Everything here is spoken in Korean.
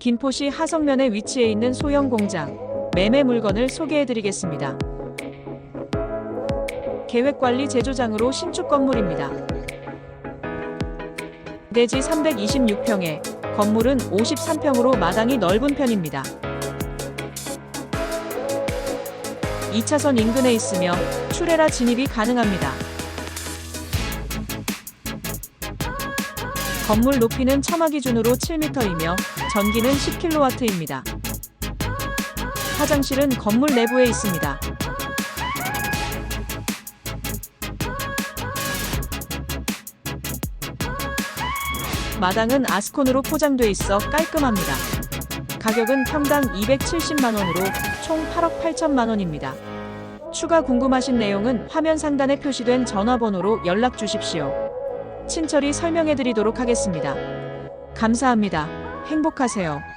김포시 하성면에 위치해 있는 소형 공장 매매 물건을 소개해 드리겠습니다. 계획관리 제조장으로 신축 건물입니다. 대지 326평에 건물은 53평으로 마당이 넓은 편입니다. 2차선 인근에 있으며 출애라 진입이 가능합니다. 건물 높이는 처마 기준으로 7m이며 전기는 10kW입니다. 화장실은 건물 내부에 있습니다. 마당은 아스콘으로 포장돼 있어 깔끔합니다. 가격은 평당 270만 원으로 총 8억 8천만 원입니다. 추가 궁금하신 내용은 화면 상단에 표시된 전화번호로 연락 주십시오. 친절히 설명해 드리도록 하겠습니다. 감사합니다. 행복하세요.